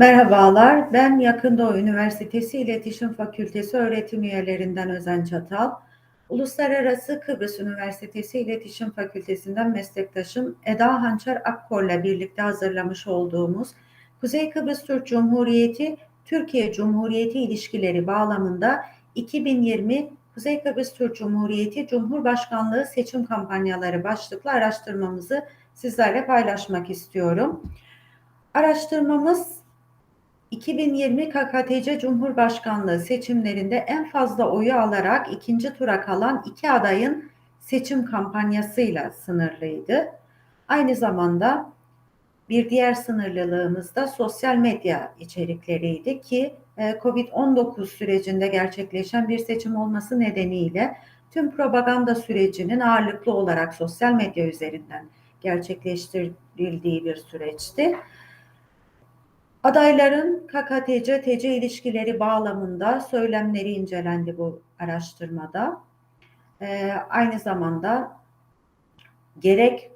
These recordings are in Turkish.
Merhabalar, ben Yakın Doğu Üniversitesi İletişim Fakültesi öğretim üyelerinden Özen Çatal. Uluslararası Kıbrıs Üniversitesi İletişim Fakültesinden meslektaşım Eda Hançer Akkor'la birlikte hazırlamış olduğumuz Kuzey Kıbrıs Türk Cumhuriyeti Türkiye Cumhuriyeti ilişkileri bağlamında 2020 Kuzey Kıbrıs Türk Cumhuriyeti Cumhurbaşkanlığı seçim kampanyaları başlıklı araştırmamızı sizlerle paylaşmak istiyorum. Araştırmamız 2020 KKTC Cumhurbaşkanlığı seçimlerinde en fazla oyu alarak ikinci tura kalan iki adayın seçim kampanyasıyla sınırlıydı. Aynı zamanda bir diğer sınırlılığımız da sosyal medya içerikleriydi ki e, Covid-19 sürecinde gerçekleşen bir seçim olması nedeniyle tüm propaganda sürecinin ağırlıklı olarak sosyal medya üzerinden gerçekleştirildiği bir süreçti. Adayların KKTC-TC ilişkileri bağlamında söylemleri incelendi bu araştırmada. Ee, aynı zamanda gerek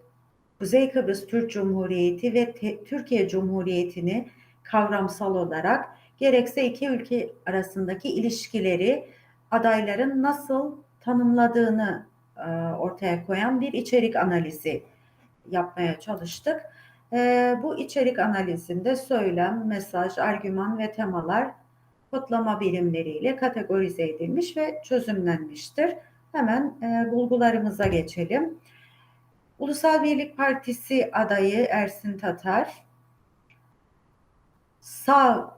Kuzey Kıbrıs Türk Cumhuriyeti ve Te- Türkiye Cumhuriyeti'ni kavramsal olarak gerekse iki ülke arasındaki ilişkileri adayların nasıl tanımladığını e, ortaya koyan bir içerik analizi yapmaya çalıştık. E, bu içerik analizinde söylem, mesaj, argüman ve temalar kodlama birimleriyle kategorize edilmiş ve çözümlenmiştir. Hemen e, bulgularımıza geçelim. Ulusal Birlik Partisi adayı Ersin Tatar sağ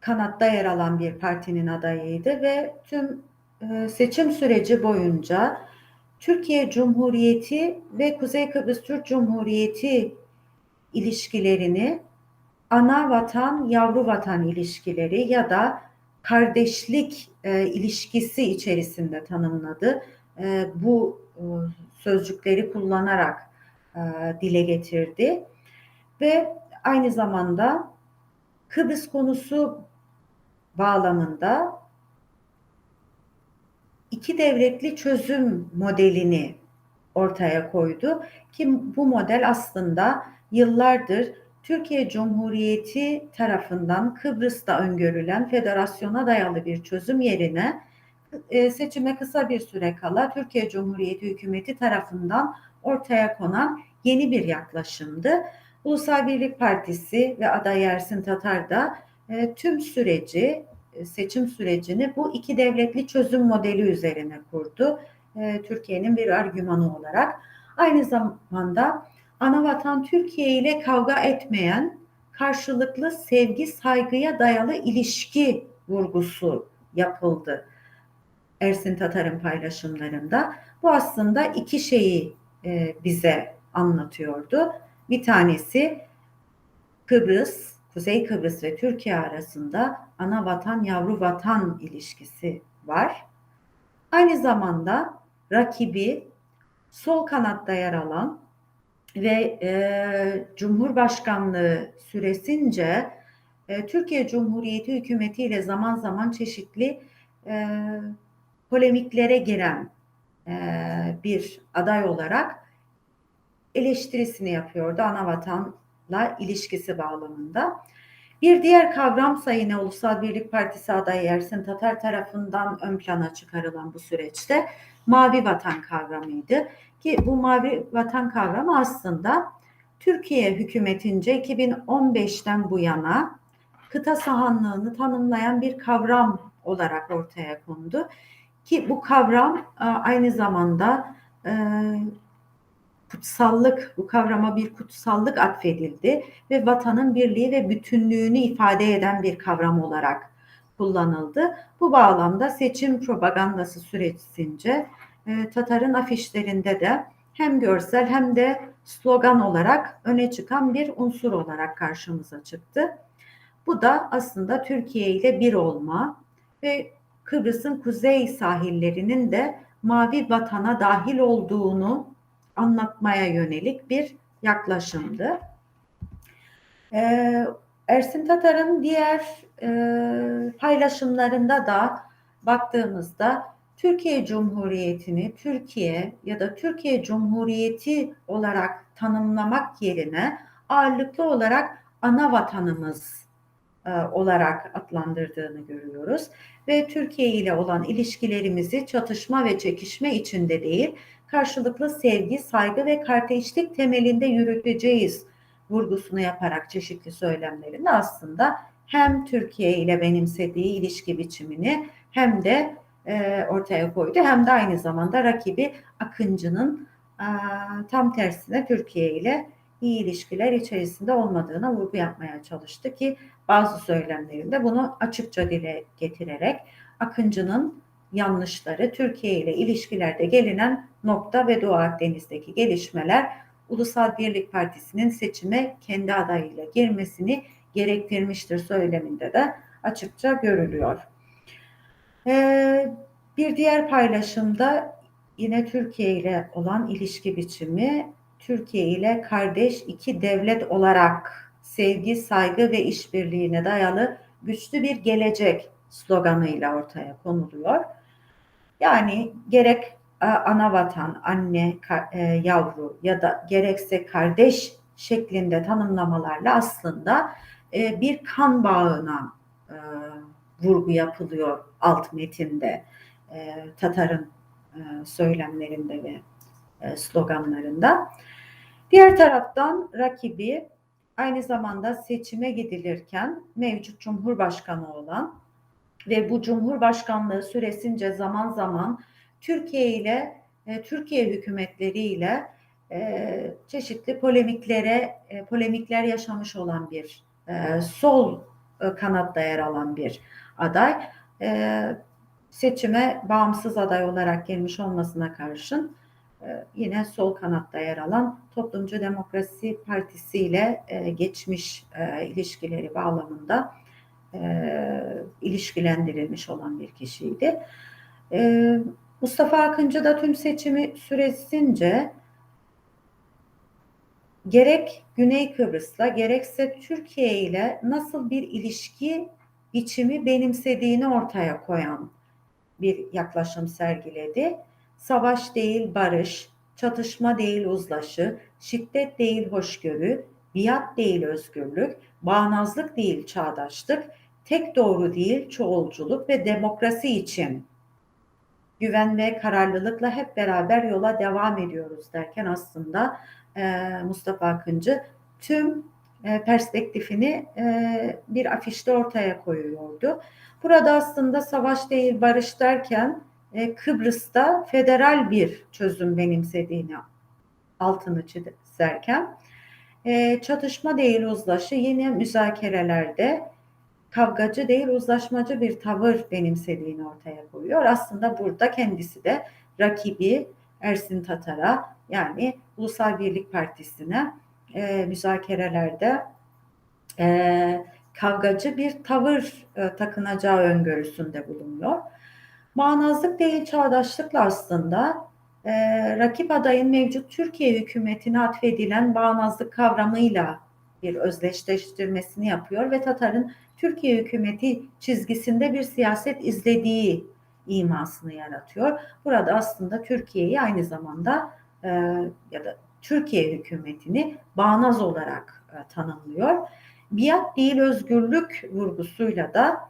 kanatta yer alan bir partinin adayıydı ve tüm e, seçim süreci boyunca Türkiye Cumhuriyeti ve Kuzey Kıbrıs Türk Cumhuriyeti ilişkilerini ana vatan yavru vatan ilişkileri ya da kardeşlik e, ilişkisi içerisinde tanımladı. E, bu e, sözcükleri kullanarak e, dile getirdi ve aynı zamanda Kıbrıs konusu bağlamında iki devletli çözüm modelini ortaya koydu ki bu model aslında yıllardır Türkiye Cumhuriyeti tarafından Kıbrıs'ta öngörülen federasyona dayalı bir çözüm yerine e, seçime kısa bir süre kala Türkiye Cumhuriyeti hükümeti tarafından ortaya konan yeni bir yaklaşımdı. Ulusal Birlik Partisi ve aday Ersin Tatar da e, tüm süreci, e, seçim sürecini bu iki devletli çözüm modeli üzerine kurdu. Türkiye'nin bir argümanı olarak. Aynı zamanda anavatan Türkiye ile kavga etmeyen karşılıklı sevgi saygıya dayalı ilişki vurgusu yapıldı. Ersin Tatar'ın paylaşımlarında. Bu aslında iki şeyi e, bize anlatıyordu. Bir tanesi Kıbrıs, Kuzey Kıbrıs ve Türkiye arasında ana vatan yavru vatan ilişkisi var. Aynı zamanda rakibi sol kanatta yer alan ve e, Cumhurbaşkanlığı süresince e, Türkiye Cumhuriyeti hükümeti ile zaman zaman çeşitli e, polemiklere giren e, bir aday olarak eleştirisini yapıyordu anavatanla ilişkisi bağlamında. Bir diğer kavramsa yine Ulusal Birlik Partisi adayı Ersin Tatar tarafından ön plana çıkarılan bu süreçte mavi vatan kavramıydı. Ki bu mavi vatan kavramı aslında Türkiye hükümetince 2015'ten bu yana kıta sahanlığını tanımlayan bir kavram olarak ortaya kondu. Ki bu kavram e, aynı zamanda e, kutsallık, bu kavrama bir kutsallık atfedildi ve vatanın birliği ve bütünlüğünü ifade eden bir kavram olarak kullanıldı. Bu bağlamda seçim propagandası sürecince e, Tatar'ın afişlerinde de hem görsel hem de slogan olarak öne çıkan bir unsur olarak karşımıza çıktı. Bu da aslında Türkiye ile bir olma ve Kıbrıs'ın kuzey sahillerinin de mavi vatana dahil olduğunu anlatmaya yönelik bir yaklaşımdı. Ee, Ersin Tatar'ın diğer e, paylaşımlarında da baktığımızda Türkiye Cumhuriyeti'ni Türkiye ya da Türkiye Cumhuriyeti olarak tanımlamak yerine ağırlıklı olarak ana vatanımız e, olarak adlandırdığını görüyoruz. Ve Türkiye ile olan ilişkilerimizi çatışma ve çekişme içinde değil, karşılıklı sevgi, saygı ve kardeşlik temelinde yürüteceğiz vurgusunu yaparak çeşitli söylemlerinde aslında hem Türkiye ile benimsediği ilişki biçimini hem de e, ortaya koydu hem de aynı zamanda rakibi Akıncı'nın e, tam tersine Türkiye ile iyi ilişkiler içerisinde olmadığına vurgu yapmaya çalıştı ki bazı söylemlerinde bunu açıkça dile getirerek Akıncı'nın yanlışları Türkiye ile ilişkilerde gelinen nokta ve Doğu Akdeniz'deki gelişmeler Ulusal Birlik Partisi'nin seçime kendi adayıyla girmesini gerektirmiştir söyleminde de açıkça görülüyor. Ee, bir diğer paylaşımda yine Türkiye ile olan ilişki biçimi Türkiye ile kardeş iki devlet olarak sevgi, saygı ve işbirliğine dayalı güçlü bir gelecek sloganıyla ortaya konuluyor. Yani gerek e, ana vatan, anne, e, yavru ya da gerekse kardeş şeklinde tanımlamalarla aslında e, bir kan bağına vurgu yapılıyor alt metinde Tatar'ın söylemlerinde ve sloganlarında. Diğer taraftan rakibi aynı zamanda seçime gidilirken mevcut Cumhurbaşkanı olan ve bu Cumhurbaşkanlığı süresince zaman zaman Türkiye ile e, Türkiye hükümetleri ile e, çeşitli polemiklere e, polemikler yaşamış olan bir e, sol e, kanatta yer alan bir aday. E, seçime bağımsız aday olarak gelmiş olmasına karşın e, yine sol kanatta yer alan Toplumcu Demokrasi Partisi ile e, geçmiş e, ilişkileri bağlamında ilişkilendirilmiş olan bir kişiydi. Mustafa Akıncı da tüm seçimi süresince gerek Güney Kıbrıs'la gerekse Türkiye ile nasıl bir ilişki biçimi benimsediğini ortaya koyan bir yaklaşım sergiledi. Savaş değil barış, çatışma değil uzlaşı, şiddet değil hoşgörü, biat değil özgürlük, bağnazlık değil çağdaşlık, tek doğru değil çoğulculuk ve demokrasi için. Güven ve kararlılıkla hep beraber yola devam ediyoruz derken aslında Mustafa Akıncı tüm perspektifini e, bir afişte ortaya koyuyordu. Burada aslında savaş değil barış derken e, Kıbrıs'ta federal bir çözüm benimsediğini altını çizerken e, çatışma değil uzlaşı yine müzakerelerde kavgacı değil uzlaşmacı bir tavır benimsediğini ortaya koyuyor. Aslında burada kendisi de rakibi Ersin Tatar'a yani Ulusal Birlik Partisi'ne e, müzakerelerde e, kavgacı bir tavır e, takınacağı öngörüsünde bulunuyor. Bağnazlık değil çağdaşlıkla aslında e, rakip adayın mevcut Türkiye hükümetine atfedilen bağnazlık kavramıyla bir özdeşleştirmesini yapıyor ve Tatar'ın Türkiye hükümeti çizgisinde bir siyaset izlediği imasını yaratıyor. Burada aslında Türkiye'yi aynı zamanda e, ya da Türkiye hükümetini bağnaz olarak e, tanımlıyor. Biat değil özgürlük vurgusuyla da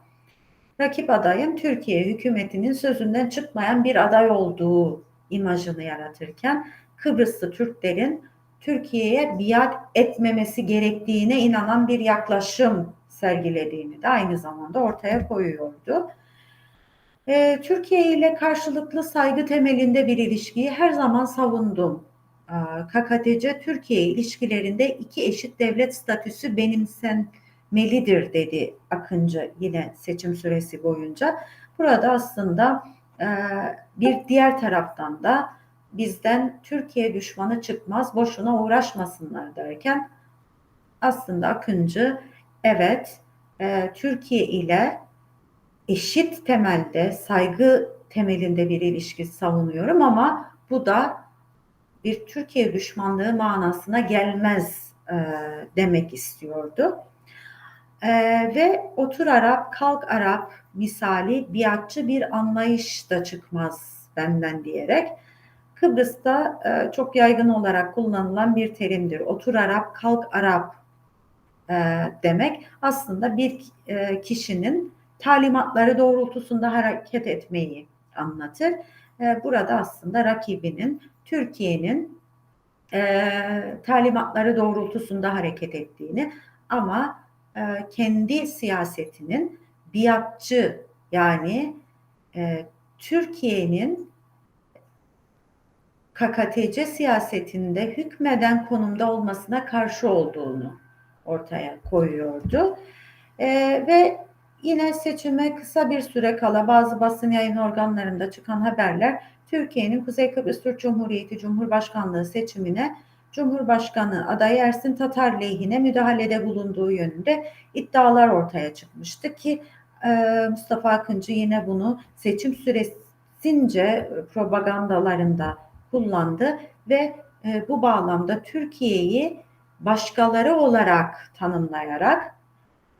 rakip adayın Türkiye hükümetinin sözünden çıkmayan bir aday olduğu imajını yaratırken Kıbrıslı Türklerin Türkiye'ye biat etmemesi gerektiğine inanan bir yaklaşım sergilediğini de aynı zamanda ortaya koyuyordu. Ee, Türkiye ile karşılıklı saygı temelinde bir ilişkiyi her zaman savundum. KKTC Türkiye ilişkilerinde iki eşit devlet statüsü benimsen melidir dedi Akıncı yine seçim süresi boyunca. Burada aslında e, bir diğer taraftan da bizden Türkiye düşmanı çıkmaz boşuna uğraşmasınlar derken aslında Akıncı evet e, Türkiye ile eşit temelde saygı temelinde bir ilişki savunuyorum ama bu da bir Türkiye düşmanlığı manasına gelmez e, demek istiyordu. Ee, ve otur Arap, kalk Arap misali biatçı bir anlayış da çıkmaz benden diyerek Kıbrıs'ta e, çok yaygın olarak kullanılan bir terimdir. Otur Arap, kalk Arap e, demek aslında bir e, kişinin talimatları doğrultusunda hareket etmeyi anlatır. E, burada aslında rakibinin Türkiye'nin e, talimatları doğrultusunda hareket ettiğini ama e, kendi siyasetinin biatçı yani e, Türkiye'nin KKTC siyasetinde hükmeden konumda olmasına karşı olduğunu ortaya koyuyordu. E, ve yine seçime kısa bir süre kala bazı basın yayın organlarında çıkan haberler Türkiye'nin Kuzey Kıbrıs Türk Cumhuriyeti Cumhurbaşkanlığı seçimine Cumhurbaşkanı adayı Ersin Tatar lehine müdahalede bulunduğu yönünde iddialar ortaya çıkmıştı ki e, Mustafa Akıncı yine bunu seçim süresince propagandalarında kullandı ve e, bu bağlamda Türkiye'yi başkaları olarak tanımlayarak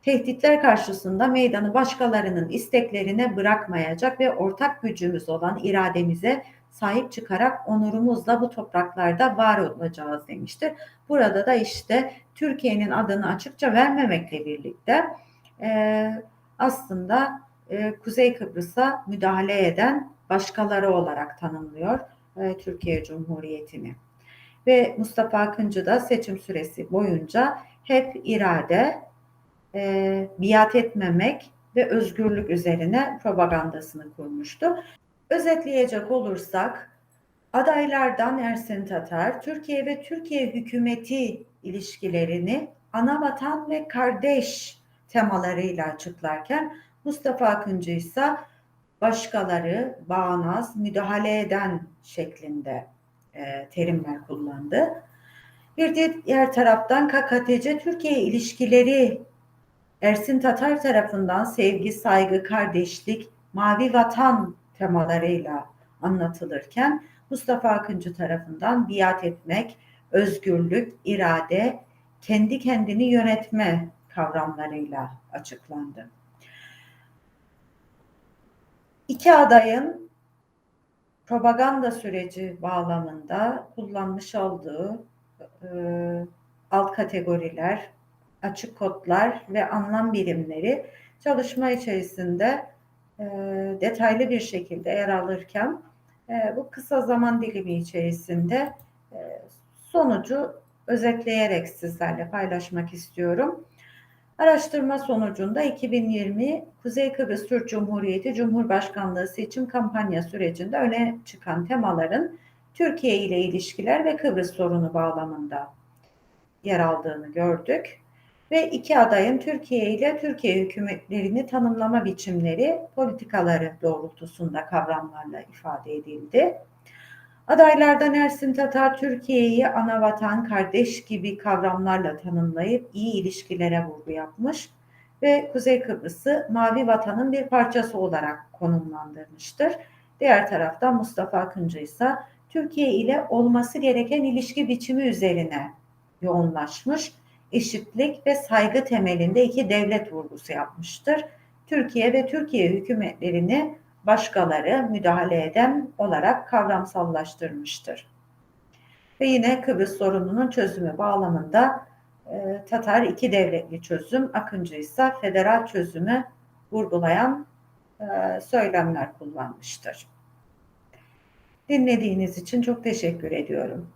tehditler karşısında meydanı başkalarının isteklerine bırakmayacak ve ortak gücümüz olan irademize sahip çıkarak onurumuzla bu topraklarda var olacağız demiştir. Burada da işte Türkiye'nin adını açıkça vermemekle birlikte e, aslında e, Kuzey Kıbrıs'a müdahale eden başkaları olarak tanımlıyor e, Türkiye Cumhuriyeti'ni. Ve Mustafa Akıncı da seçim süresi boyunca hep irade, e, biat etmemek ve özgürlük üzerine propagandasını kurmuştu. Özetleyecek olursak adaylardan Ersin Tatar, Türkiye ve Türkiye hükümeti ilişkilerini ana vatan ve kardeş temalarıyla açıklarken Mustafa Akıncı ise başkaları bağnaz, müdahale eden şeklinde e, terimler kullandı. Bir diğer taraftan KKTC Türkiye ilişkileri Ersin Tatar tarafından sevgi, saygı, kardeşlik, mavi vatan temalarıyla anlatılırken Mustafa Akıncı tarafından biat etmek, özgürlük, irade, kendi kendini yönetme kavramlarıyla açıklandı. İki adayın propaganda süreci bağlamında kullanmış olduğu e, alt kategoriler, açık kodlar ve anlam birimleri çalışma içerisinde e, detaylı bir şekilde yer alırken e, bu kısa zaman dilimi içerisinde e, sonucu özetleyerek sizlerle paylaşmak istiyorum. Araştırma sonucunda 2020 Kuzey Kıbrıs Türk Cumhuriyeti Cumhurbaşkanlığı seçim kampanya sürecinde öne çıkan temaların Türkiye ile ilişkiler ve Kıbrıs sorunu bağlamında yer aldığını gördük ve iki adayın Türkiye ile Türkiye hükümetlerini tanımlama biçimleri politikaları doğrultusunda kavramlarla ifade edildi. Adaylardan Ersin Tatar Türkiye'yi ana vatan, kardeş gibi kavramlarla tanımlayıp iyi ilişkilere vurgu yapmış ve Kuzey Kıbrıs'ı mavi vatanın bir parçası olarak konumlandırmıştır. Diğer taraftan Mustafa Akıncı ise Türkiye ile olması gereken ilişki biçimi üzerine yoğunlaşmış eşitlik ve saygı temelinde iki devlet vurgusu yapmıştır. Türkiye ve Türkiye hükümetlerini başkaları müdahale eden olarak kavramsallaştırmıştır. Ve yine Kıbrıs sorununun çözümü bağlamında e, Tatar iki devletli çözüm, Akıncı ise federal çözümü vurgulayan e, söylemler kullanmıştır. Dinlediğiniz için çok teşekkür ediyorum.